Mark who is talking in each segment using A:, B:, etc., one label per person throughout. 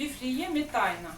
A: Віфліємі тайна.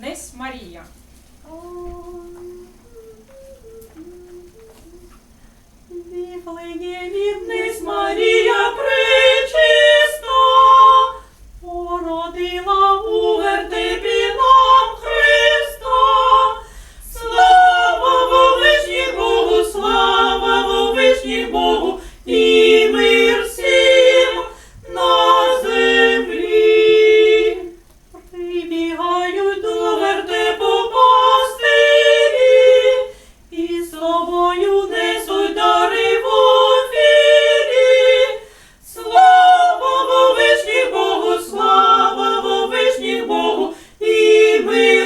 A: Днесь Марія.
B: Віфлеємі віднес Марія пречиста, породила
A: we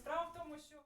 A: Справа в тому, що